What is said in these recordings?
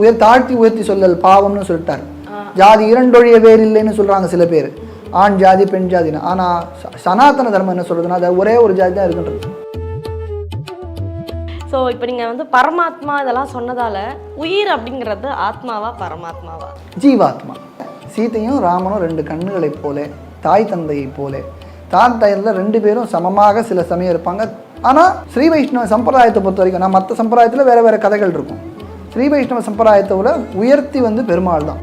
உயர் தாழ்த்தி உயர்த்தி சொல்லல் பாவம்னு சொல்லிட்டார். ஜாதி இரண்டொழிய வேறு இல்லைன்னு சொல்கிறாங்க சில பேர். ஆண் ஜாதி பெண் ஜாதின்னு. ஆனால் சனாதன தர்மம் என்ன சொல்கிறதுனா அது ஒரே ஒரு ஜாதி தான் இருக்குன்றது. ஸோ இப்போ நீங்கள் வந்து பரமாத்மா இதெல்லாம் சொன்னதால் உயிர் அப்படிங்கிறது ஆத்மாவா பரமாத்மாவா? ஜீவாத்மா. சீதையும் ராமனும் ரெண்டு கண்ணுகளைப் போல தாய் தந்தையைப் போல தான் தயரில் ரெண்டு பேரும் சமமாக சில சமயம் இருப்பாங்க. ஆனால் ஸ்ரீ வைஷ்ணவ சம்பிரதாயத்தை பொறுத்த வரைக்கும் நான் மற்ற சம்பிரதாயத்தில் வேறு வேறு கதைகள் இருக்கும். ஸ்ரீ வைஷ்ணவ சம்பிரதாயத்தை விட உயர்த்தி வந்து பெருமாள் தான்.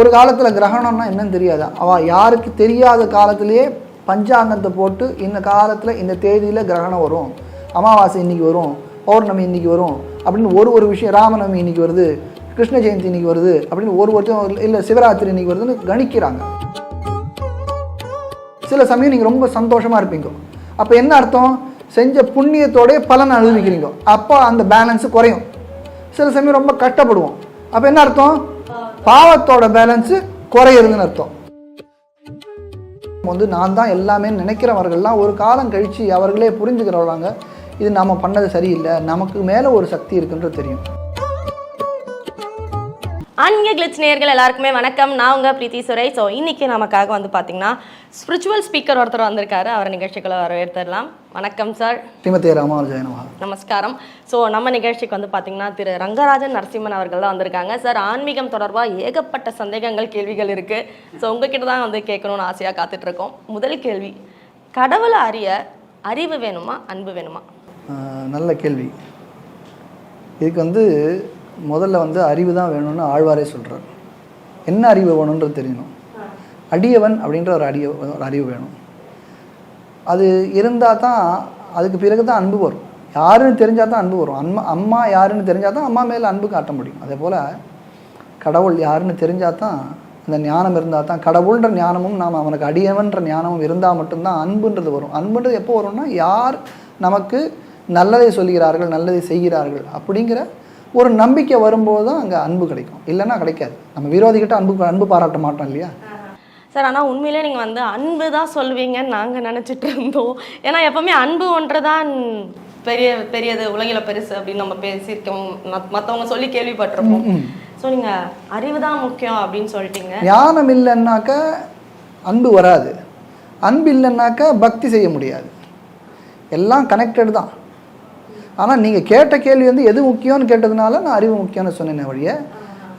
ஒரு காலத்தில் கிரகணம்னா என்னன்னு தெரியாது? அவள் யாருக்கு தெரியாத காலத்திலேயே பஞ்சாங்கத்தை போட்டு இந்த காலத்தில் இந்த தேதியில் கிரகணம் வரும். அமாவாசை இன்னைக்கு வரும் பௌர்ணமி இன்னைக்கு வரும் அப்படின்னு ஒரு ஒரு விஷயம் ராமநவமி இன்னைக்கு வருது கிருஷ்ண ஜெயந்தி இன்னைக்கு வருது அப்படின்னு ஒரு ஒருத்தரும் இல்லை சிவராத்திரி இன்னைக்கு வருதுன்னு கணிக்கிறாங்க. சில சமயம் நீங்கள் ரொம்ப சந்தோஷமாக இருப்பீங்க. அப்போ என்ன அர்த்தம்? செஞ்ச புண்ணியத்தோடைய பலன் அனுபவிக்கிறீங்க. அப்போ அந்த பேலன்ஸு குறையும். சில சமயம் ரொம்ப கஷ்டப்படுவோம். அப்போ என்ன அர்த்தம்? பாவத்தோட பேலன்ஸு குறையிறதுன்னு அர்த்தம். வந்து நான் தான் எல்லாமே நினைக்கிறவர்கள்லாம் ஒரு காலம் கழித்து அவர்களே புரிஞ்சுக்கிறவங்க. இது நாம் பண்ணது சரியில்லை. நமக்கு மேலே ஒரு சக்தி இருக்குன்றது தெரியும். ஆன்மீக கிளிட்ஸ் நேயர்கள் எல்லாருக்குமே வணக்கம். நான் உங்க பிரீத்தி சுரை ஸோ இன்னைக்கு நமக்காக வந்து பார்த்தீங்கன்னா ஸ்பிரிச்சுவல் ஸ்பீக்கர் ஒருத்தர் வந்திருக்காரு. அவர் நிகழ்ச்சிக்குள்ள வரவேற்றுடலாம் வணக்கம் சார் ஸ்ரீமதே ராமானுஜயனவா நமஸ்காரம். ஸோ நம்ம நிகழ்ச்சிக்கு வந்து பார்த்தீங்கன்னா திரு ரங்கராஜன் நரசிம்மன் அவர்கள் தான் வந்திருக்காங்க. சார் ஆன்மீகம் தொடர்பாக ஏகப்பட்ட சந்தேகங்கள் கேள்விகள் இருக்கு. ஸோ உங்ககிட்ட தான் வந்து கேட்கணும்னு ஆசையாக காத்துட்டு இருக்கோம் முதல் கேள்வி கடவுளை அறிய அறிவு வேணுமா அன்பு வேணுமா? நல்ல கேள்வி. இதுக்கு வந்து முதல்ல வந்து அறிவு தான் வேணும்னு ஆழ்வாரே சொல்கிறார் என்ன அறிவு வேணுன்றது தெரியணும். அடியவன் அப்படின்ற ஒரு அடிய ஒரு அறிவு வேணும். அது இருந்தால் தான் அதுக்கு பிறகு தான் அன்பு வரும். யாருன்னு தெரிஞ்சால் தான் அன்பு வரும். அம்மா அம்மா யாருன்னு தெரிஞ்சால் தான் அம்மா மேலே அன்பு காட்ட முடியும். அதே போல் கடவுள் யாருன்னு தெரிஞ்சால் தான் அந்த ஞானம் இருந்தால் தான் கடவுள்ன்ற ஞானமும் நாம் அவனுக்கு அடியவன்ற ஞானமும் இருந்தால் மட்டும்தான் அன்புன்றது வரும். அன்புன்றது எப்போ வரும்னா யார் நமக்கு நல்லதை சொல்கிறார்கள் நல்லதை செய்கிறார்கள் அப்படிங்கிற ஒரு நம்பிக்கை வரும்போது தான் அங்கே அன்பு கிடைக்கும். இல்லைன்னா கிடைக்காது. நம்ம விரோதிகிட்ட அன்பு அன்பு பாராட்ட மாட்டோம் இல்லையா? சார் ஆனால் உண்மையிலே நீங்கள் வந்து அன்பு தான் சொல்வீங்கன்னு நாங்கள் நினச்சிட்டு இருந்தோம். ஏன்னா எப்பவுமே அன்பு ஒன்று தான் பெரிய பெரியது உலகில் பெருசு அப்படின்னு நம்ம பேசியிருக்கோம். மற்றவங்க சொல்லி கேள்விப்பட்டிருப்போம். ஸோ நீங்கள் அறிவு தான் முக்கியம் அப்படின்னு சொல்லிட்டீங்க. ஞானம் இல்லைன்னாக்க அன்பு வராது. அன்பு இல்லைன்னாக்க பக்தி செய்ய முடியாது. எல்லாம் கனெக்டட் தான். ஆனால் நீங்கள் கேட்ட கேள்வி வந்து எது முக்கியம்னு கேட்டதுனால நான் அறிவு முக்கியம்னு சொன்னேனே வழிய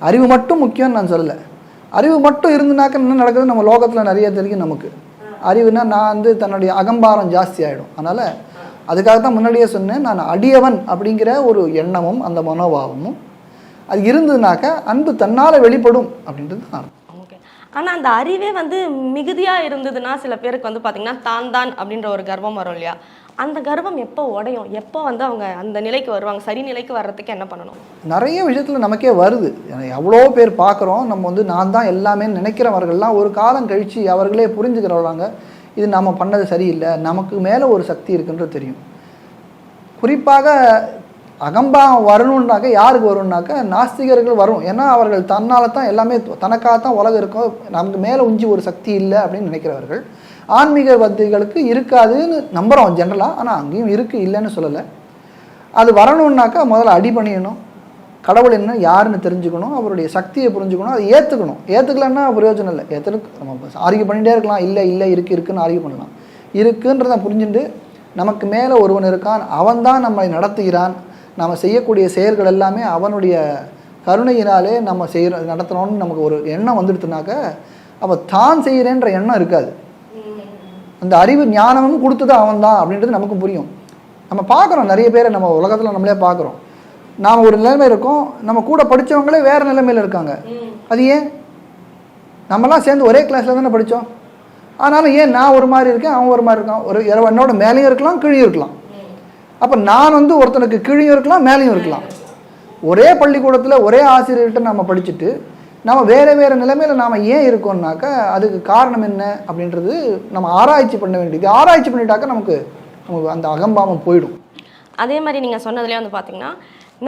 அறிவு மட்டும் முக்கியம்னு நான் சொல்லலை. அறிவு மட்டும் இருந்துனாக்க என்ன நடக்குது நம்ம லோகத்தில் நிறைய தெரியும் நமக்கு. அறிவுனா நான் வந்து தன்னுடைய அகம்பாரம் ஜாஸ்தி ஆகிடும் அதனால் அதுக்காக தான் முன்னாடியே சொன்னேன் நான் அடியவன் அப்படிங்கிற ஒரு எண்ணமும் அந்த மனோபாவமும் அது இருந்ததுனாக்க அன்பு தன்னால் வெளிப்படும் அப்படின்றது தான் ஓகே. ஆனால் அந்த அறிவே வந்து மிகுதியாக இருந்ததுன்னா சில பேருக்கு வந்து பார்த்திங்கன்னா தான் தான் அப்படின்ற ஒரு கர்வம் வரும் இல்லையா? அந்த கர்வம் எப்போ உடையும்? எப்போ வந்து அவங்க அந்த நிலைக்கு வருவாங்க? சரி நிலைக்கு வர்றதுக்கு என்ன பண்ணணும்? நிறைய விஷயத்தில் நமக்கே வருது. எவ்வளோ பேர் பார்க்குறோம். நம்ம வந்து நான் தான் எல்லாமே நினைக்கிறவர்கள்லாம் ஒரு காலம் கழித்து அவர்களே புரிஞ்சுக்கிறவங்க இது நம்ம பண்ணது சரியில்லை. நமக்கு மேலே ஒரு சக்தி இருக்குன்றது தெரியும். குறிப்பாக அகம்பாவம் வரணுன்னாக்க யாருக்கு வரும்னாக்க நாஸ்திகர்கள் வரும். ஏன்னா அவர்கள் தன்னால் தான் எல்லாமே தனக்காக தான் உலகம் இருக்கும் நமக்கு மேலே உஞ்சி ஒரு சக்தி இல்லை அப்படின்னு நினைக்கிறவர்கள். ஆன்மீகவாதிகளுக்கு இருக்காதுன்னு நம்புகிறோம் ஜென்ரலாக ஆனால் அங்கேயும் இருக்குது இல்லைன்னு சொல்லலை. அது வரணுன்னாக்கா முதல்ல அடி பண்ணிடணும். கடவுள் என்ன யாருன்னு தெரிஞ்சுக்கணும் அவருடைய சக்தியை புரிஞ்சுக்கணும் அதை ஏற்றுக்கணும் ஏற்றுக்கலன்னா பிரயோஜனம் இல்லை. ஏற்றுக்கு நம்ம ஆர்கியூ பண்ணிகிட்டே இருக்கலாம். இல்லை இல்லை இருக்குது இருக்குன்னு ஆர்கியூ பண்ணலாம். இருக்குன்றதை புரிஞ்சுட்டு நமக்கு மேலே ஒருவன் இருக்கான் அவன்தான் நம்மளை நடத்துகிறான். நம்ம செய்யக்கூடிய செயல்கள் எல்லாமே அவனுடைய கருணையினாலே நம்ம செய்கிற நடத்தணும்னு நமக்கு ஒரு எண்ணம் வந்துடுத்துனாக்க அப்போ தான் செய்கிறேன்ற எண்ணம் இருக்காது. அந்த அறிவு ஞானமும் கொடுத்தது அவன் தான் அப்படின்றது நமக்கு புரியும். நம்ம பார்க்குறோம் நிறைய பேரை நம்ம உலகத்தில் நம்மளே பார்க்குறோம். நாம் ஒரு நிலைமையில் இருக்கோம் நம்ம கூட படித்தவங்களே வேறு நிலைமையில் இருக்காங்க. அது ஏன்? நம்மலாம் சேர்ந்து ஒரே கிளாஸில் தானே படித்தோம் ஆனாலும் ஏன் நான் ஒரு மாதிரி இருக்கேன் அவன் ஒரு மாதிரி இருக்கான்? ஒரு இரவு என்னோட மேலேயும் இருக்கலாம் கீழேயும் இருக்கலாம். அப்போ நான் வந்து ஒருத்தனுக்கு கீழேயும் இருக்கலாம் மேலேயும் இருக்கலாம். ஒரே பள்ளிக்கூடத்தில் ஒரே ஆசிரியர்கிட்ட நம்ம படிச்சுட்டு நம்ம வேறு வேறு நிலைமையில் நாம் ஏன் இருக்கோம்னாக்கா அதுக்கு காரணம் என்ன அப்படின்றது நம்ம ஆராய்ச்சி பண்ண வேண்டியது. ஆராய்ச்சி பண்ணிட்டாக்கா நமக்கு நமக்கு அந்த அகம்பாவம் போயிடும். அதே மாதிரி நீங்கள் சொன்னதுலேயே வந்து பார்த்தீங்கன்னா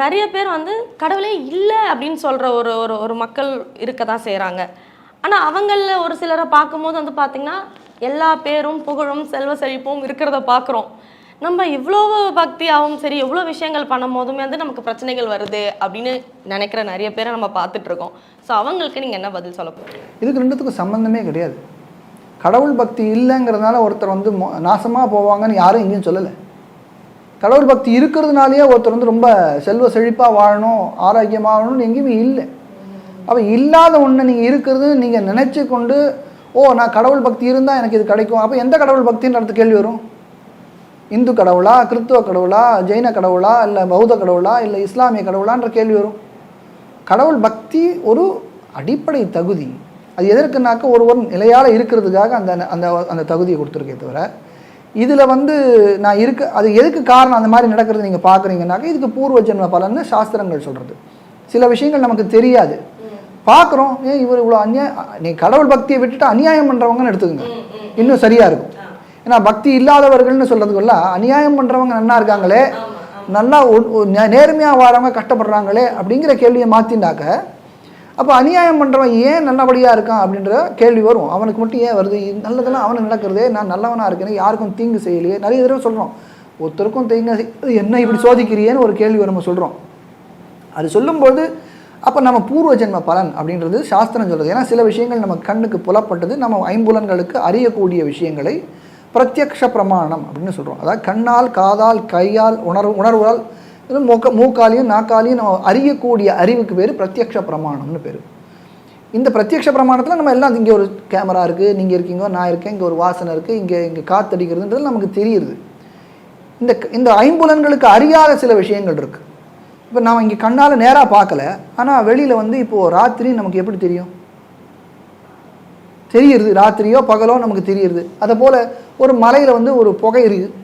நிறைய பேர் வந்து கடவுளே இல்லை அப்படின்னு சொல்கிற ஒரு ஒரு ஒரு மக்கள் இருக்க தான் செய்கிறாங்க ஆனால் அவங்களில் ஒரு சிலரை பார்க்கும்போது வந்து பார்த்தீங்கன்னா எல்லா பேரும் புகழும் செல்வ செழிப்பும் இருக்கிறத பார்க்குறோம் நம்ம இவ்வளோ பக்தியாகவும் சரி எவ்வளோ விஷயங்கள் பண்ணும் போதுமே வந்து நமக்கு பிரச்சனைகள் வருது அப்படின்னு நினைக்கிற நிறைய பேரை நம்ம பார்த்துட்டு இருக்கோம். ஸோ அவங்களுக்கு நீங்கள் என்ன பதில் சொல்ல போறீங்க? இதுக்கு ரெண்டுத்துக்கும் சம்மந்தமே கிடையாது. கடவுள் பக்தி இல்லைங்கிறதுனால ஒருத்தர் வந்து நாசமாக போவாங்கன்னு யாரும் எங்கேயும் சொல்லலை. கடவுள் பக்தி இருக்கிறதுனாலேயே ஒருத்தர் வந்து ரொம்ப செல்வ செழிப்பாக வாழணும் ஆரோக்கியமாகணும்னு எங்கேயுமே இல்லை. அப்போ இல்லாத ஒன்று நீங்கள் இருக்கிறது நீங்கள் நினச்சி கொண்டு ஓ நான் கடவுள் பக்தி இருந்தால் எனக்கு இது கிடைக்கும். அப்போ எந்த கடவுள் பக்தின்ற கேள்வி வரும்? இந்து கடவுளா கிறித்துவ கடவுளா ஜெயின கடவுளா இல்லை பௌத்த கடவுளா இல்லை இஸ்லாமிய கடவுளான்ற கேள்வி வரும். கடவுள் பக்தி ஒரு அடிப்படை தகுதி. அது எதற்குனாக்க ஒருவர் நிலையால் இருக்கிறதுக்காக அந்த அந்த அந்த தகுதியை கொடுத்துருக்கே தவிர இதில் வந்து நான் இருக்க அது எதுக்கு காரணம் அந்த மாதிரி நடக்கிறது நீங்கள் பார்க்குறீங்கனாக்க இதுக்கு பூர்வ ஜென்ம பலன்னு சாஸ்திரங்கள் சொல்கிறது சில விஷயங்கள் நமக்கு தெரியாது. பார்க்குறோம் ஏன் இவர் இவ்வளோ அநியாயம் நீ கடவுள் பக்தியை விட்டுட்டு அநியாயம் பண்ணுறவங்கன்னு எடுத்துக்கங்க. இன்னும் சரியாக இருக்கும். ஏன்னா பக்தி இல்லாதவர்கள்னு சொல்கிறதுக்குள்ள அநியாயம் பண்ணுறவங்க நல்லா இருக்காங்களே நல்லா நேர்மையாக வாழறவங்க கஷ்டப்படுறாங்களே அப்படிங்கிற கேள்வியை மாற்றிண்டாக்க அப்போ அநியாயம் பண்ணுறவன் ஏன் நல்லபடியாக இருக்கான் அப்படின்ற கேள்வி வரும். அவனுக்கு மட்டும் ஏன் வருது? நல்லதெல்லாம் அவனுக்கு நடக்கிறதே நான் நல்லவனாக இருக்கேன் யாருக்கும் தீங்கு செய்யலையே. நிறைய தடவை சொல்கிறோம் ஒருத்தருக்கும் தீங்கு என்ன இப்படி சோதிக்கிறியேன்னு ஒரு கேள்வி நம்ம சொல்கிறோம் அது சொல்லும்போது அப்போ நம்ம பூர்வ ஜென்ம பலன் அப்படின்றது சாஸ்திரம் சொல்கிறது ஏன்னா சில விஷயங்கள் நம்ம கண்ணுக்கு புலப்பட்டது நம்ம ஐம்புலன்களுக்கு அறியக்கூடிய விஷயங்களை பிரத்யக்ஷ பிரமாணம் அப்படின்னு சொல்கிறோம் அதாவது கண்ணால் காதால் கையால் உணர்வு உணர்வுகளால் மூக்க மூக்காலையும் நாக்காலையும் நம்ம அறியக்கூடிய அறிவுக்கு பேர் பிரத்யக்ஷ பிரமாணம்னு பேர். இந்த பிரத்யக்ஷ பிரமாணத்தில் நம்ம எல்லாம் இங்கே ஒரு கேமரா இருக்குது நீங்கள் இருக்கீங்க நான் இருக்கேன் இங்கே ஒரு வாசனை இருக்குது இங்கே இங்கே காத்தடிக்கிறதுன்றது நமக்கு தெரியுது. இந்த இந்த ஐம்புலன்களுக்கு அறியாத சில விஷயங்கள் இருக்குது இப்போ நாம் இங்கே கண்ணால் நேராக பார்க்கல ஆனால் வெளியில் வந்து இப்போது ராத்திரி நமக்கு எப்படி தெரியும்? தெரியுது ராத்திரியோ பகலோ நமக்கு தெரியுது அதை போல் ஒரு மலையில் வந்து ஒரு புகை இருக்குது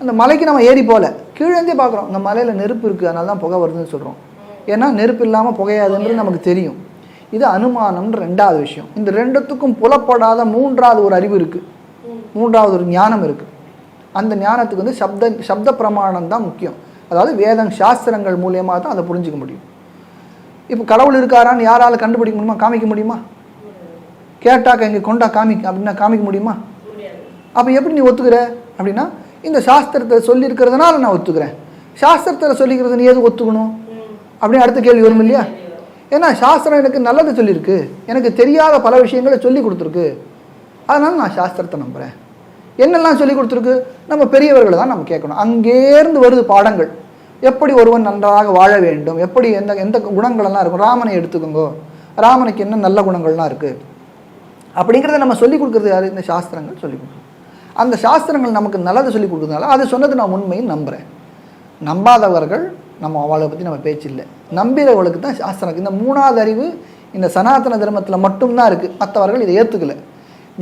அந்த மலைக்கு நம்ம ஏறி போகல கீழேந்தே பார்க்குறோம். அந்த மலையில் நெருப்பு இருக்குது அதனால தான் புகை வருதுன்னு சொல்கிறோம் ஏன்னா நெருப்பு இல்லாமல் புகையாதுன்றது நமக்கு தெரியும். இது அனுமானம்ன்ற ரெண்டாவது விஷயம். இந்த ரெண்டுத்துக்கும் புலப்படாத மூன்றாவது ஒரு அறிவு இருக்குது மூன்றாவது ஒரு ஞானம் இருக்குது அந்த ஞானத்துக்கு வந்து சப்த சப்த பிரமாணம் தான் முக்கியம். அதாவது வேதம் சாஸ்திரங்கள் மூலியமாக தான் அதை புரிஞ்சுக்க முடியும். இப்போ கடவுள் இருக்காரான்னு யாரால கண்டுபிடிக்க முடியுமா? காமிக்க முடியுமா? கேட்டாக்க இங்கே கொண்டா காமிக்க அப்படின்னா காமிக்க முடியுமா? அப்போ எப்படி நீ ஒத்துக்கிற? அப்படின்னா இந்த சாஸ்திரத்தை சொல்லியிருக்கிறதுனால நான் ஒத்துக்கிறேன். சாஸ்திரத்தில் சொல்லிக்கிறது நீ எது ஒத்துக்கணும்? அப்படின்னு அடுத்த கேள்வி வரும் இல்லையா? ஏன்னா சாஸ்திரம் எனக்கு நல்லது சொல்லியிருக்கு எனக்கு தெரியாத பல விஷயங்களை சொல்லி கொடுத்துருக்கு. அதனால் நான் சாஸ்திரத்தை நம்புகிறேன் என்னெல்லாம் சொல்லி கொடுத்துருக்கு? நம்ம பெரியவர்களை தான் நம்ம கேட்கணும். அங்கேருந்து வருது பாடங்கள். எப்படி ஒருவன் நன்றாக வாழ வேண்டும்? எப்படி எந்த எந்த குணங்களெல்லாம் இருக்கும்? ராமனை எடுத்துக்கோங்க. ராமனுக்கு என்ன நல்ல குணங்கள்லாம் இருக்குது அப்படிங்கிறத நம்ம சொல்லிக் கொடுக்குறது யார்? இந்த சாஸ்திரங்கள் சொல்லிக் கொடுக்குறது அந்த சாஸ்திரங்கள் நமக்கு நல்லது சொல்லிக் கொடுக்குறதுனால அது சொன்னது நான் உண்மையும் நம்புகிறேன் நம்பாதவர்கள் நம்ம அவளை பற்றி நம்ம பேச்சு இல்லை. நம்பிறவர்களுக்கு தான் சாஸ்திரம் இந்த மூணாவது அறிவு இந்த சனாதன தர்மத்தில் மட்டும்தான் இருக்குது மற்றவர்கள் இதை ஏற்றுக்கல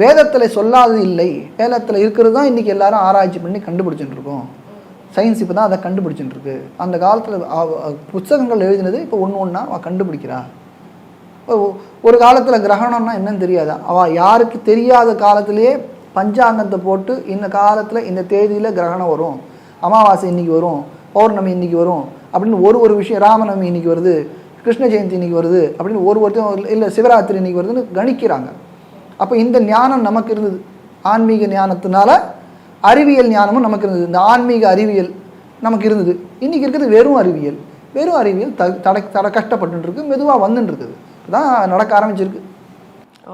வேதத்தில் சொல்லாதது இல்லை. வேதத்தில் இருக்கிறது தான் இன்றைக்கி எல்லாரும் ஆராய்ச்சி பண்ணி கண்டுபிடிச்சிட்டு இருக்கோம். சயின்ஸ் இப்போ தான் அதை கண்டுபிடிச்சிட்டு இருக்கு. அந்த காலத்தில் புத்தகங்கள் எழுதினது இப்போ ஒன்று ஒன்றா அவள் கண்டுபிடிக்கிறா. ஒரு காலத்தில் கிரகணம்னா என்னன்னு தெரியாது? அவள் யாருக்கு தெரியாத காலத்திலேயே பஞ்சாங்கத்தை போட்டு இந்த காலத்தில் இந்த தேதியில் கிரகணம் வரும். அமாவாசை இன்னைக்கு வரும். பௌர்ணமி இன்னைக்கு வரும். அப்படின்னு ஒரு ஒரு விஷயம் ராமநவமி இன்னைக்கு வருது கிருஷ்ண ஜெயந்தி இன்னைக்கு வருது அப்படின்னு ஒரு ஒருத்தரும் இல்லை சிவராத்திரி இன்னைக்கு வருதுன்னு கணிக்கிறாங்க. அப்போ இந்த ஞானம் நமக்கு இருந்தது. ஆன்மீக ஞானத்தினால அறிவியல் ஞானமும் நமக்கு இருந்தது. இந்த ஆன்மீக அறிவியல் நமக்கு இருந்தது. இன்னைக்கு இருக்கிறது வெறும் அறிவியல். வெறும் அறிவியல் த தட தட கஷ்டப்பட்டு இருக்கு மெதுவாக வந்துட்டு இருக்குது. தான் நடக்க ஆரம்பிச்சிருக்கு.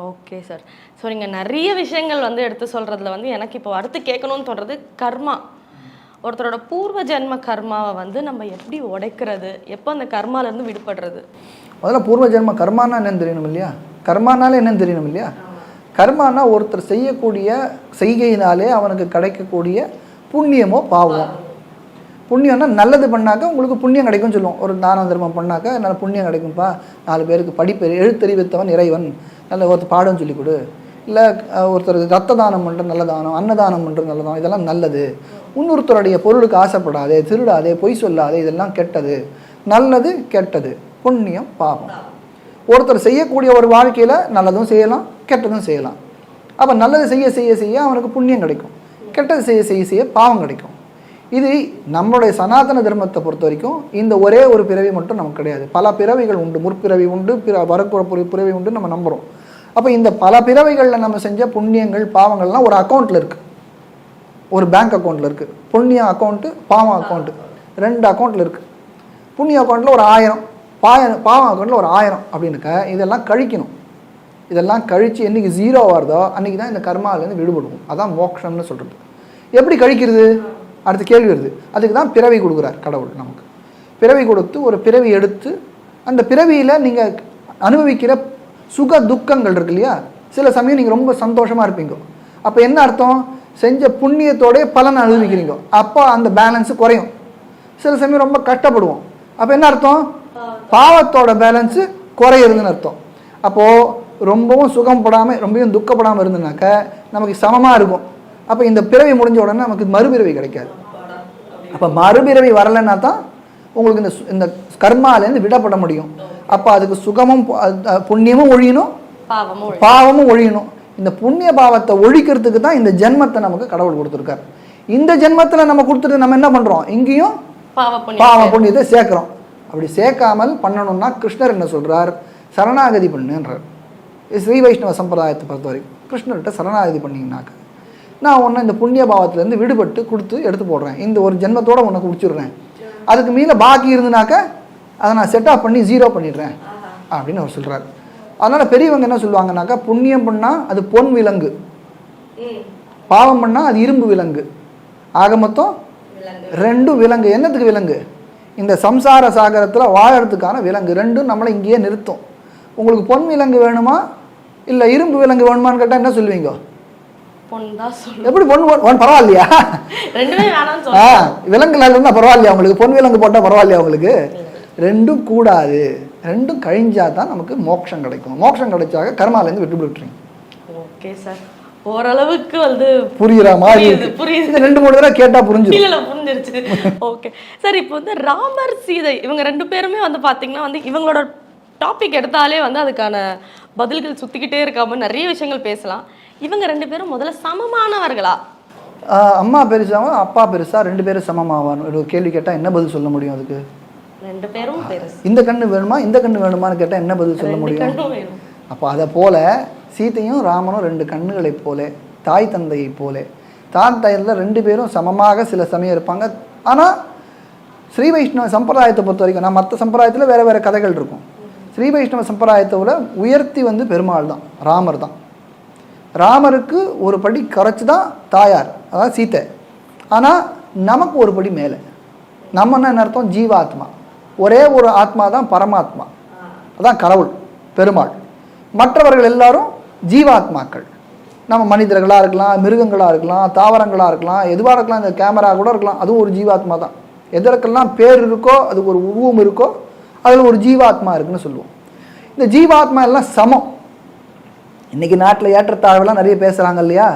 ஓகே சார் ஸோ நீங்கள் நிறைய விஷயங்கள் வந்து எடுத்து சொல்கிறதுல வந்து எனக்கு இப்போ அடுத்து கேட்கணும்னு தோன்றது கர்மா. ஒருத்தரோட பூர்வ ஜென்ம கர்மாவை வந்து நம்ம எப்படி உடைக்கிறது? எப்போ அந்த கர்மாலேருந்து விடுபடுறது? முதல்ல பூர்வ ஜென்ம கர்மானா என்னன்னு தெரியணும் இல்லையா? கர்மானாலே என்னன்னு தெரியணும் இல்லையா? கர்மானா ஒருத்தர் செய்யக்கூடிய செய்கையினாலே அவனுக்கு கிடைக்கக்கூடிய புண்ணியமோ பாவம். புண்ணியம்னா நல்லது பண்ணாக்க உங்களுக்கு புண்ணியம் கிடைக்கும்னு சொல்லுவோம். ஒரு தான தர்மம் பண்ணாக்க நல்ல புண்ணியம் கிடைக்கும்ப்பா நாலு பேருக்கு படிப்பு எழுத்தறிவித்தவன் இறைவன். நல்ல ஒருத்தர் பாடம் சொல்லிக் கொடு. இல்லை ஒருத்தர் ரத்த தானம் பண்ணுற நல்ல தானம் அன்னதானம் பண்ணுற நல்ல தானம் இதெல்லாம் நல்லது. இன்னொருத்தருடைய பொருளுக்கு ஆசைப்படாதே திருடாதே பொய் சொல்லாதே இதெல்லாம் கெட்டது. நல்லது கெட்டது. புண்ணியம் பாவம். ஒருத்தர் செய்யக்கூடிய ஒரு வாழ்க்கையில் நல்லதும் செய்யலாம் கெட்டதும் செய்யலாம். அப்போ நல்லது செய்ய செய்ய செய்ய அவனுக்கு புண்ணியம் கிடைக்கும். கெட்டது செய்ய செய்ய செய்ய பாவம் கிடைக்கும். இது நம்மளுடைய சனாதன தர்மத்தை பொறுத்த வரைக்கும் இந்த ஒரே ஒரு பிறவி மட்டும் நமக்கு கிடையாது. பல பிறவிகள் உண்டு. முற்பிறவி உண்டு. பிற வரக்கூட பிறவி உண்டு நம்ம நம்புகிறோம் அப்போ இந்த பல பிறவைகளில் நம்ம செஞ்ச புண்ணியங்கள் பாவங்கள்லாம் ஒரு அக்கௌண்ட்டில் இருக்குது ஒரு பேங்க் அக்கௌண்ட்டில் இருக்குது புண்ணிய அக்கௌண்ட்டு பாவம் அக்கௌண்ட்டு ரெண்டு அக்கௌண்ட்டில் இருக்குது புண்ணிய அக்கௌண்ட்டில் ஒரு ஆயிரம் பாய பாவம் அக்கௌண்ட்டில் ஒரு ஆயிரம் அப்படின்னுக்க இதெல்லாம் கழிக்கணும். இதெல்லாம் கழித்து என்றைக்கு ஜீரோ வருதோ அன்றைக்கி தான் இந்த கர்மாவிலேருந்து விடுபடுவோம். அதான் மோக்ஷம்னு சொல்கிறது எப்படி கழிக்கிறது? அடுத்த கேள்வி வருது. அதுக்கு தான் பிறவி கொடுக்குறார் கடவுள் நமக்கு. பிறவி கொடுத்து ஒரு பிறவி எடுத்து அந்த பிறவியில் நீங்கள் அனுபவிக்கிற சுக துக்கங்கள் இருக்கு இல்லையா? சில சமயம் நீங்கள் ரொம்ப சந்தோஷமாக இருப்பீங்க. அப்போ என்ன அர்த்தம்? செஞ்ச புண்ணியத்தோடைய பலன் அனுபவிக்கிறீங்க. அப்போ அந்த பேலன்ஸு குறையும். சில சமயம் ரொம்ப கஷ்டப்படுவோம். அப்போ என்ன அர்த்தம்? பாவத்தோட பேலன்ஸு குறையிறதுன்னு அர்த்தம். அப்போது ரொம்பவும் சுகம் படாமல் ரொம்பவும் துக்கப்படாமல் இருந்ததுனாக்க நமக்கு சமமாக இருக்கும். அப்போ இந்த பிறவி முடிஞ்ச உடனே நமக்கு மறுபிறவி கிடைக்காது. அப்போ மறுபிறவி வரலைன்னா தான் உங்களுக்கு இந்த இந்த கர்மாலேருந்து விடப்பட முடியும். அப்போ அதுக்கு சுகமும் புண்ணியமும் ஒழியணும் பாவமும் ஒழியணும். இந்த புண்ணிய பாவத்தை ஒழிக்கிறதுக்கு தான் இந்த ஜென்மத்தை நமக்கு கடவுள் கொடுத்துருக்காரு. இந்த ஜென்மத்தில் நம்ம கொடுத்துட்டு நம்ம என்ன பண்ணுறோம் இங்கேயும் பாவ புண்ணியத்தை சேர்க்குறோம். அப்படி சேர்க்காமல் பண்ணணும்னா கிருஷ்ணர் என்ன சொல்றார்? சரணாகதி பண்ணுன்றார். ஸ்ரீ வைஷ்ணவ சம்பிரதாயத்தை பொறுத்த வரைக்கும் கிருஷ்ணர்கிட்ட சரணாகதி பண்ணீங்கன்னாக்க நான் உன்னை இந்த புண்ணிய பாவத்திலேருந்து விடுபட்டு கொடுத்து எடுத்து போடுறேன். இந்த ஒரு ஜென்மத்தோட உனக்கு குடிச்சிடுறேன். அதுக்கு மீத பாக்கி இருந்துனாக்க அதை நான் செட் ஆஃப் பண்ணி ஜீரோ பண்ணிடுறேன் அப்படின்னு அவர் சொல்றார். அதனால் பெரியவங்க என்ன சொல்லுவாங்கனாக்கா புண்ணியம் பண்ணால் அது பொன் விலங்கு. பாவம் பண்ணால் அது இரும்பு விலங்கு. ஆக மொத்தம் ரெண்டும் விலங்கு. என்னத்துக்கு விலங்கு? இந்த சம்சார சாகரத்தில் வாழறதுக்கான விலங்கு. ரெண்டும் நம்மளை இங்கேயே நிறுத்தும். உங்களுக்கு பொன் விலங்கு வேணுமா? இல்லை இரும்பு விலங்கு வேணுமான்னு கேட்டால் என்ன சொல்லுவீங்க? எப்படி பொன் பொன் பரவாயில்லையா? விலங்குல இருந்தால் பரவாயில்லையா உங்களுக்கு? பொன் விலங்கு போட்டால் பரவாயில்லையா உங்களுக்கு? ரெண்டும் கூடாது. ரெண்டும் கழிஞ்சா தான் நமக்கு மோட்சம் கிடைக்கும். மோட்சம் கிடைச்சாக கர்மாலேருந்து விட்டு விட்டுறீங்க ஓகே சார். ஓரளவுக்கு வந்து புரியுற மாதிரி புரியுது, ரெண்டு மூணு தடவை கேட்டால் புரிஞ்சிடும் இல்ல இல்ல புரிஞ்சிருச்சு. ஓகே. சார் இப்போ வந்து ராமர் சீதை இவங்க ரெண்டு பேருமே வந்து பாத்தீங்கன்னா வந்து இவங்களோட டாபிக் எடுத்தாலே வந்து அதுக்கான பதில்கள் சுத்திக்கிட்டே இருக்காம நிறைய விஷயங்கள் பேசலாம். இவங்க ரெண்டு பேரும் முதல்ல சமமானவர்களா? அம்மா பெருசாவும் அப்பா பெருசா ரெண்டு பேரும் சமமாவான் ஒரு கேள்வி கேட்டால் என்ன பதில் சொல்ல முடியும் அதுக்கு? ரெண்டு பேரும் இந்த கண்ணு வேணுமா இந்த கண்ணு வேணுமான்னு கேட்டால் என்ன பதில் சொல்ல முடியும்? அப்போ அதை போல சீதையும் ராமனும் ரெண்டு கண்ணுகளைப் போல தாய் தந்தையைப் போல. தான் தாயில் ரெண்டு பேரும் சமமாக சில சமயம் இருப்பாங்க. ஆனால் ஸ்ரீ வைஷ்ணவ சம்பிரதாயத்தை பொறுத்த வரைக்கும் நான் மற்ற சம்பிரதாயத்தில் வேறு வேறு கதைகள் இருக்கும். ஸ்ரீ வைஷ்ணவ சம்பிரதாயத்தை விட உயர்த்தி வந்து பெருமாள் தான் ராமர் தான் ராமருக்கு ஒரு படி குறைச்சி தான் தாயார் அதாவது சீத்தை. ஆனால் நமக்கு ஒரு படி மேலே. நம்ம என்ன அர்த்தம்? ஜீவாத்மா. ஒரே ஒரு ஆத்மா தான் பரமாத்மா. அதான் கடவுள் பெருமாள். மற்றவர்கள் எல்லாரும் ஜீவாத்மாக்கள். நம்ம மனிதர்களாக இருக்கலாம் மிருகங்களாக இருக்கலாம் தாவரங்களாக இருக்கலாம் எதுவாக இருக்கலாம் இந்த கேமரா கூட இருக்கலாம். அதுவும் ஒரு ஜீவாத்மா தான் எதற்கெல்லாம் பேர் இருக்கோ அதுக்கு ஒரு உருவம் இருக்கோ அதில் ஒரு ஜீவாத்மா இருக்குன்னு சொல்லுவோம். இந்த ஜீவாத்மா எல்லாம் சமம். இன்னைக்கு நாட்டில் ஏற்றத்தாழ்வுலாம் நிறைய பேசுகிறாங்க இல்லையா?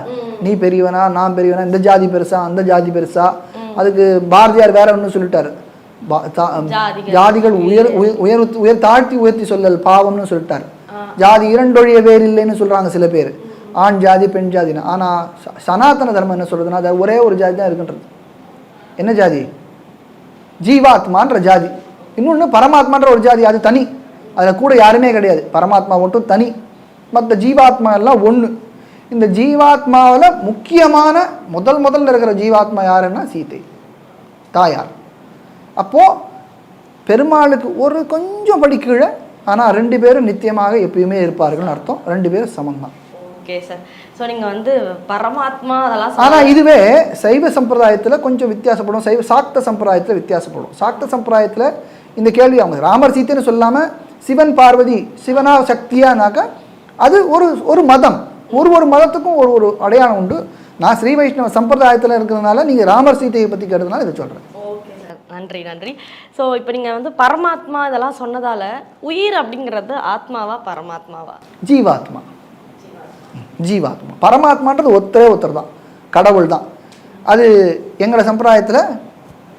நீ பெரியவனா நான் பெரியவனா இந்த ஜாதி பெருசா அந்த ஜாதி பெருசா? அதுக்கு பாரதியார் வேற ஒன்று சொல்லிட்டாரு. ஜாதிகள். உயர் உயர் உயர் தாழ்த்தி உயர்த்தி சொல்லல் பாவம்னு சொல்லிட்டாரு. ஜாதி இரண்டொழிய வேறு இல்லைன்னு சொல்றாங்க சில பேர். ஆண் ஜாதி பெண் ஜாதின்னு. ஆனா சனாதன தர்மம் என்ன சொல்றதுன்னா அது ஒரே ஒரு ஜாதி தான் இருக்குன்றது. என்ன ஜாதி? ஜீவாத்மான்ற ஜாதி. இன்னொன்று பரமாத்மான்ற ஒரு ஜாதி அது தனி. அதில் கூட யாருமே கிடையாது. பரமாத்மா மட்டும் தனி. மற்ற ஜீவாத்மா எல்லாம் ஒன்று இந்த ஜீவாத்மாவில் முக்கியமான முதல் முதல்ல இருக்கிற ஜீவாத்மா யாருன்னா சீதை. தாயார். அப்போது பெருமாளுக்கு ஒரு கொஞ்சம் படி கீழே ஆனால் ரெண்டு பேரும் நித்தியமாக எப்பயுமே இருப்பார்கள்னு அர்த்தம். ரெண்டு பேரும் சமம் தான் ஓகே சார் ஸோ நீங்க வந்து பரமாத்மா அதெல்லாம் ஆனால் சொல்ல- இதுவே சைவ சம்பிரதாயத்தில் கொஞ்சம் வித்தியாசப்படும். சைவ சாக்த சம்பிரதாயத்தில் வித்தியாசப்படும். சாக்த சம்பிரதாயத்தில் இந்த கேள்வி அவங்க. ராமர் சீத்தைன்னு சொல்லாமல் சிவன் பார்வதி சிவனா சக்தியானாக்கா அது ஒரு ஒரு மதம். ஒரு ஒரு மதத்துக்கும் ஒரு ஒரு அடையாளம் உண்டு. நான் ஸ்ரீ வைஷ்ணவ சம்பிரதாயத்தில் இருக்கிறதுனால நீங்கள் ராமர் சீதையை பற்றி கேட்டதுனால இதை சொல்கிறேன் நன்றி நன்றி. ஸோ இப்போ நீங்கள் வந்து பரமாத்மா இதெல்லாம் சொன்னதால உயிர் அப்படிங்கிறது ஆத்மாவா பரமாத்மாவா? ஜீவாத்மா. ஜீவாத்மா. பரமாத்மான்றது ஒத்தரே ஒருத்தர் தான். கடவுள் தான். அது எங்களை சம்பிரதாயத்தில்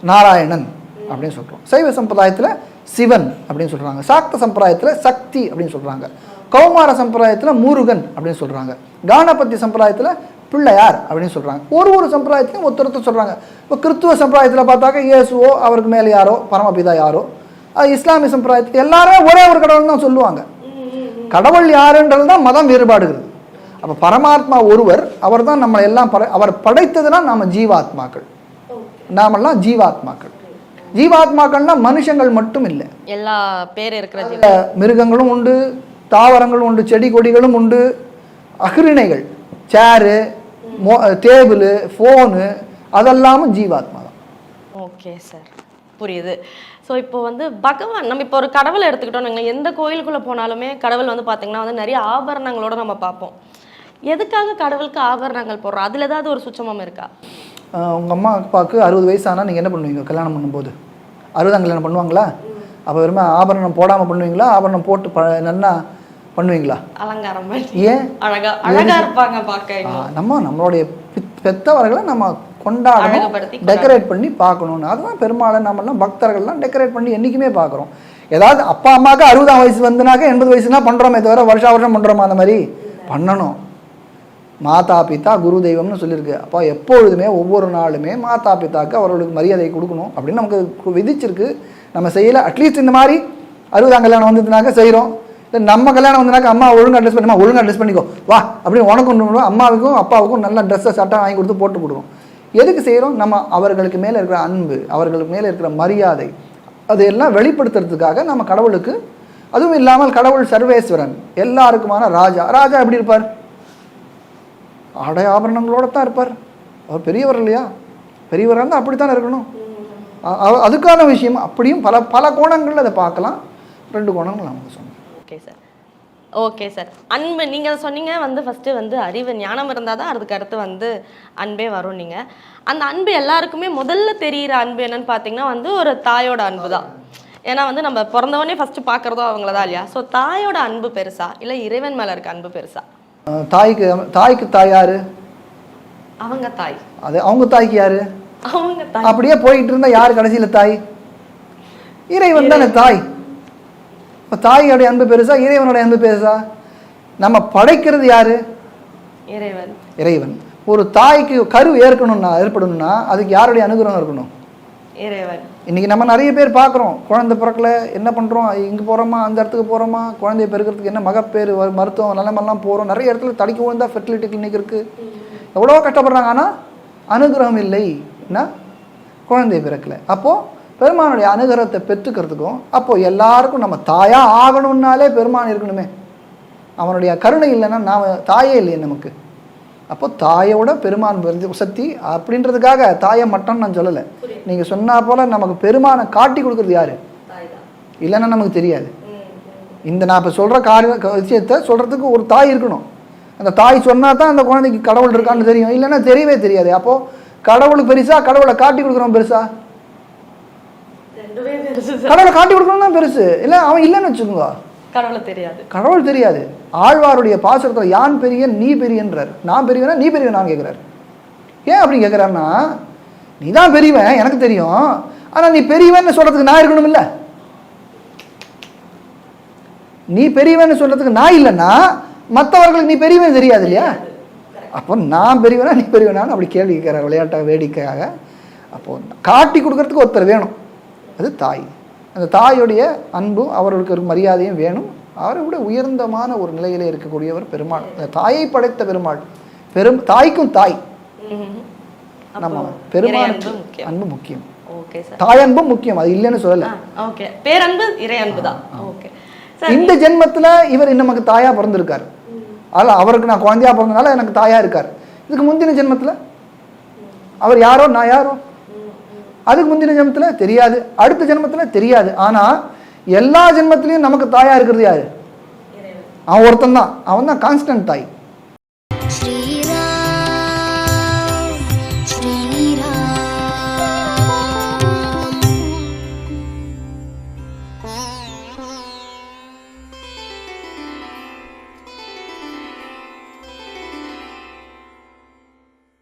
நாராயணன் அப்படின்னு சொல்கிறோம் சைவ சம்பிரதாயத்தில் சிவன் அப்படின்னு சொல்கிறாங்க சாக்த சம்பிரதாயத்தில் சக்தி அப்படின்னு சொல்கிறாங்க கௌமார சம்பிரதாயத்தில் முருகன் அப்படின்னு சொல்கிறாங்க கானபத்தி சம்பிரதாயத்தில் பிள்ளையார் அப்படின்னு சொல்கிறாங்க ஒரு ஒரு சம்பிரதாயத்திலையும் ஒருத்தர் சொல்கிறாங்க இப்போ கிறித்துவ சம்பிரதாயத்தில் பார்த்தாக்க இயேசுவோ அவருக்கு மேலே யாரோ பரமபிதா யாரோ இஸ்லாமிய சம்பிரதாயத்தில் எல்லாரும் ஒரே ஒரு கடவுள் தான் சொல்லுவாங்க. கடவுள் யாருன்றது தான் மதம் வேறுபாடுகிறது. அப்போ பரமாத்மா ஒருவர் அவர் தான் நம்மளை எல்லாம் பட அவர் படைத்ததுனா நாம ஜீவாத்மாக்கள். நாமெல்லாம் ஜீவாத்மாக்கள். ஜீவாத்மாக்கள்னா மனுஷங்கள் மட்டும் இல்லை. எல்லா பேர் இருக்கிற மிருகங்களும் உண்டு தாவரங்களும் உண்டு செடி கொடிகளும் உண்டு. அகிரிணைகள் சேரு மோ டேபிள் ஃபோனு அதெல்லாமும் ஜீவாத்மா தான். ஓகே சார் புரியுது. ஸோ இப்போ வந்து பகவான் நம்ம இப்போ ஒரு கடவுளை எடுத்துக்கிட்டோம் எந்த கோயிலுக்குள்ளே போனாலுமே கடவுள் வந்து பார்த்தீங்கன்னா வந்து நிறைய ஆபரணங்களோட நம்ம பார்ப்போம் எதுக்காக கடவுளுக்கு ஆபரணங்கள் போடுறோம்? அதில் ஏதாவது ஒரு சுச்சமம் இருக்கா? ஆஹ் உங்க அம்மா அப்பாவுக்கு அறுபது வயசு ஆனால் நீங்கள் என்ன பண்ணுவீங்க? கல்யாணம் பண்ணும்போது? அறுபதாம் கல்யாணம் பண்ணுவாங்களா? அப்போ வெறுமே ஆபரணம் போடாமல் பண்ணுவீங்களா? ஆபரணம் போட்டு ப நன்னா பண்ணுவீங்களா? அலங்காரம் ஏன்? அழகா அழகா இருப்பாங்க பார்க்க ஆ, இன்னும். நம்ம நம்மளுடைய பித்- பெத்தவர்களை நம்ம கொண்டாடணும் டெக்கரேட் பண்ணி பார்க்கணும்னு. அதுதான் பெருமாளை நம்மலாம் பக்தர்கள்லாம் டெக்கரேட் பண்ணி என்றைக்குமே பார்க்குறோம். ஏதாவது அப்பா அம்மாவுக்கு அறுபதாம் வயசு வந்துனாக்க எண்பது வயசுனா பண்ணுறோமே தவிர வருஷா வருஷம் பண்ணுறோமா அந்த மாதிரி? பண்ணணும். மாதா பிதா குரு தெய்வம்னு சொல்லியிருக்கு. அப்போ எப்பொழுதுமே ஒவ்வொரு நாளுமே மாதா பிதாக்கு அவர்களுக்கு மரியாதை கொடுக்கணும் அப்படின்னு நமக்கு விதிச்சிருக்கு. நம்ம செய்யலை அட்லீஸ்ட் இந்த மாதிரி அறுபதாம் கல்யாணம் வந்ததுனாக்க செய்கிறோம் நம்ம கல்யாணம் வந்தனாக்க அம்மா ஒழுங்கா ட்ரெஸ் பண்ணுமா ஒழுங்காக ட்ரெஸ் பண்ணிக்கோ. வா அப்படின்னு உனக்கு ஒன்று அம்மாவுக்கும் அப்பாவுக்கும் நல்ல ட்ரெஸ்ஸை சட்டை வாங்கி கொடுத்து போட்டு கொடுக்கும் எதுக்கு செய்கிறோம் நம்ம அவர்களுக்கு மேலே இருக்கிற அன்பு அவர்களுக்கு மேலே இருக்கிற மரியாதை அதையெல்லாம் வெளிப்படுத்துறதுக்காக நம்ம கடவுளுக்கு அதுவும் இல்லாமல் கடவுள் சர்வேஸ்வரன் எல்லாருக்குமான ராஜா. ராஜா எப்படி இருப்பார்? ஆடை ஆபரணங்களோட தான் இருப்பார். அவர் பெரியவர் இல்லையா? பெரியவராக இருந்தால் அப்படித்தான் இருக்கணும். அதுக்கான விஷயம். அப்படியும் பல பல கோணங்களில் அதை பார்க்கலாம். ரெண்டு கோணங்கள் நமக்கு சொன்னோம் ஓகே சார் ஓகே சார் அன்பு நீங்கள் சொன்னீங்க வந்து ஃபஸ்ட்டு வந்து அறிவு ஞானம் இருந்தால் தான் அதுக்கு அடுத்து வந்து அன்பே வரும் நீங்கள் அந்த அன்பு எல்லாருக்குமே முதல்ல தெரிகிற அன்பு என்னன்னு பார்த்தீங்கன்னா வந்து ஒரு தாயோட அன்பு தான். ஏன்னா வந்து நம்ம பிறந்தவொடனே ஃபஸ்ட்டு பார்க்குறதோ அவங்கள தான் இல்லையா? ஸோ தாயோட அன்பு பெருசா? இல்லை இறைவன் மேலே இருக்க அன்பு பெருசா? தாய்க்கு தாய்க்கு தாய் யாரு? அவங்க தாய். அது அவங்க தாய்க்கு யாரு? அவங்க தாய். அப்படியே போயிட்டு இருந்தா யார் கடைசியில் தாய்? இறைவன் தானே தாய். இப்போ தாயோடைய அன்பு பெருசா இறைவனுடைய அன்பு பெருசா? நம்ம படைக்கிறது யாரு? இறைவன். இறைவன். ஒரு தாய்க்கு கரு ஏற்கணும்னா ஏற்படணும்னா அதுக்கு யாருடைய அனுகிரகம் இருக்கணும்? இறைவன். இன்னைக்கு நம்ம நிறைய பேர் பார்க்குறோம். குழந்தை பிறக்கல என்ன பண்ணுறோம் இங்கே போகிறோமா அந்த இடத்துக்கு போகிறோமா குழந்தைய பெருக்கிறதுக்கு என்ன மகப்பேறு வ- மருத்துவம் நிலைமெல்லாம் போகிறோம் நிறைய இடத்துல தடிக்க விழுந்தா ஃபெர்டிலிட்டி கிளினிக் இருக்குது எவ்வளோ கஷ்டப்படுறாங்க. ஆனால் அனுகிரகம் இல்லை. என்ன? குழந்தை பிறக்கல. அப்போது பெருமானுடைய அனுகிரகத்தை பெற்றுக்கிறதுக்கும் அப்போது எல்லாருக்கும் நம்ம தாயாக ஆகணும்னாலே பெருமான் இருக்கணுமே. அவனுடைய கருணை இல்லைன்னா நாம் தாயே இல்லையே நமக்கு. அப்போ தாயோட பெருமான் சக்தி அப்படின்றதுக்காக தாயை மட்டும் நான் சொல்லலை. நீங்கள் சொன்னா போல நமக்கு பெருமானை காட்டி கொடுக்குறது யாரு? இல்லைன்னா நமக்கு தெரியாது. இந்த நான் இப்போ சொல்கிற காரிய விஷயத்தை சொல்கிறதுக்கு ஒரு தாய் இருக்கணும். அந்த தாய் சொன்னா தான் அந்த குழந்தைக்கு கடவுள் இருக்கான்னு தெரியும். இல்லைன்னா தெரியவே தெரியாது. அப்போது கடவுளுக்கு பெருசா கடவுளை காட்டி கொடுக்குறோம் பெருசா ரெண்டுமே பெருசு? கடவுளை காட்டி கொடுக்குறோம் தான் பெருசு. இல்லை அவன் இல்லைன்னு வச்சுக்கோங்க. கடவுளை தெரியாது. கடவுள் தெரியாது. ஆழ்வாருடைய பாசுரத்தில் யான் பெரியன் நீ பெரியன்றார். நான் பெரியவனா நீ பெரியவனான்னு கேட்குறாரு ஏன் அப்படி கேட்குறாருன்னா நீ தான் பெரியவன் எனக்கு தெரியும். ஆனால் நீ பெரியவன்னு சொல்கிறதுக்கு நான் இருக்கணும் இல்லை. நீ பெரியவன்னு சொல்கிறதுக்கு நான் இல்லைன்னா மற்றவர்களுக்கு நீ பெரியவன் தெரியாது இல்லையா? அப்போ நான் பெரியவனா நீ பெரியவனான்னு அப்படி கேள்வி கேட்குறாரு விளையாட்டாக வேடிக்கையாக. அப்போது காட்டி கொடுக்கறதுக்கு ஒருத்தர் வேணும். அது தாய். அந்த தாயுடைய அன்பும் அவர்களுக்கு ஒரு மரியாதையும் வேணும். அவரை விட உயர்ந்தமான ஒரு நிலையிலே இருக்கக்கூடியவர் பெருமாள். அந்த தாயை படைத்த பெருமாள். பெரும் தாய்க்கும் தாய். நம்ம இறை அன்பு முக்கியம். அன்பு முக்கியம். Okay sir. தாய் அன்பும் முக்கியம். அது இல்லைன்னு சொல்லலை. பேரன்பு இறை அன்பு தான் இந்த ஜென்மத்துல இவர் நமக்கு தாயா பிறந்திருக்காரு. அதில் அவருக்கு நான் குழந்தையா பிறந்தனால எனக்கு தாயா இருக்கார். இதுக்கு முந்தின ஜென்மத்துல? அவர் யாரோ நான் யாரோ? அதுக்கு முந்தின ஜென்மத்துல தெரியாது. அடுத்த ஜென்மத்துல தெரியாது. ஆனா எல்லா ஜென்மத்திலையும் நமக்கு தாயா இருக்கிறது யாரு? அவன் ஒருத்தன் தான். அவன் தான் கான்ஸ்டன்ட் தாய்.